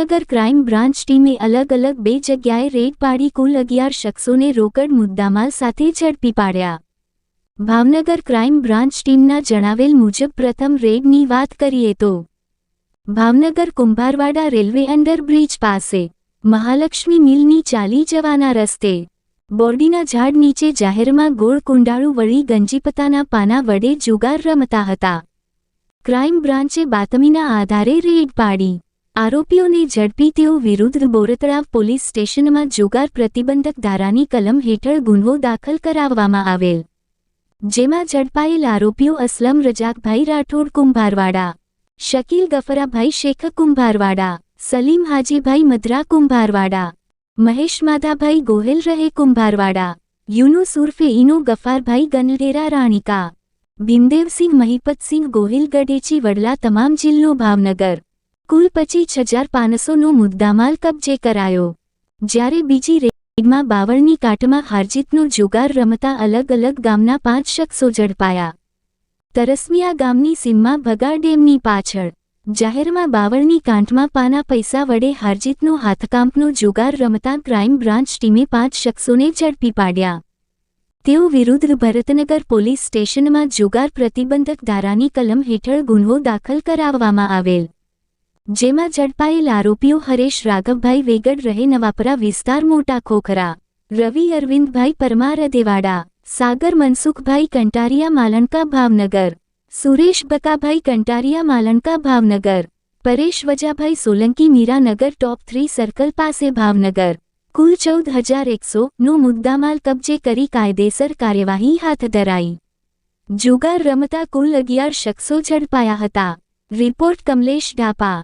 Bhavnagar crime branch ટીમે અલગ અલગ બે જગ્યાએ રેડ પાડી કુલ અગિયાર શખ્સોને રોકડ મુદ્દામાલ સાથે ઝડપી પાડ્યા. ભાવનગર ક્રાઇમ બ્રાન્ચ ટીમના જણાવેલ મુજબ પ્રથમ રેડની વાત કરીએ તો, ભાવનગર કુંભારવાડા રેલવે અંડરબ્રિજ પાસે, મહાલક્ષ્મી મિલની ચાલી જવાના રસ્તે, બોરડીના ઝાડ નીચે જાહેરમાં ગોળ કુંડાળું વળી ગંજીપતાના પાના વડે જુગાર રમતા હતા. ક્રાઇમ બ્રાન્ચે બાતમીના આધારે રેડ પાડી. આરોપીઓને ઝડપી તેઓ વિરુદ્ધ બોરતળાવ પોલીસ સ્ટેશનમાં જુગાર પ્રતિબંધક ધારાની કલમ હેઠળ ગુન્હો દાખલ કરાવવામાં આવેલ. જેમાં ઝડપાયેલ આરોપીઓ અસલમ રજાકભાઈ રાઠોડ કુંભારવાડા, શકીલ ગફરાભાઈ શેખ કુંભારવાડા, સલીમ હાજીભાઈ મદ્રા કુંભારવાડા, મહેશ માધાભાઈ ગોહેલ રહે કુંભારવાડા, યુનુસ ઉર્ફે ઇનો ગફારભાઈ ગનડેરા રાણીકા, ભીમદેવસિંહ મહિપતસિંહ ગોહિલ ગઢેચી વડલા તમામ જિલ્લો ભાવનગર. કુલ પચીસ હજાર પાંચસોનો મુદ્દામાલ કબજે કરાયો. જ્યારે બીજી રેડમાં બાવળની કાટમાં હારજીતનો જુગાર રમતા અલગ અલગ ગામના પાંચ શખ્સો ઝડપાયા. તરસમિયા ગામની સીમમાં ભગા ડેમની પાછળ, જાહેરમાં બાવળની કાંઠમાં પાના પૈસા વડે હારજીતનો હાથકાંપનો જુગાર રમતા ક્રાઇમ બ્રાન્ચ ટીમે પાંચ શખ્સોને ઝડપી પાડ્યા. તેઓ વિરુદ્ધ ભરતનગર પોલીસ સ્ટેશનમાં જુગાર પ્રતિબંધક ધારાની કલમ હેઠળ ગુન્હો દાખલ કરાવવામાં આવેલ. જેમાં ઝડપાયેલ આરોપીઓ હરેશ રાઘવભાઈ વેગડ રહે નવાપરા વિસ્તાર Mota Khokhra, Ravi Arvindbhai Parmar Devada Sagar Mansukhbhai Kantariya Malanka Bhavnagar, Suresh Bakabhai Kantariya Malanka Bhavnagar, Paresh Vajabhai Solanki Miranagar top three circle પાસે ભાવનગર. કુલ ચૌદ હજાર એકસો નો મુદ્દામાલ કબજે કરી કાયદેસર કાર્યવાહી હાથ ધરાઈ. જુગાર રમતા કુલ અગિયાર શખ્સો ઝડપાયા હતા. રિપોર્ટ કમલેશ ઢાપા.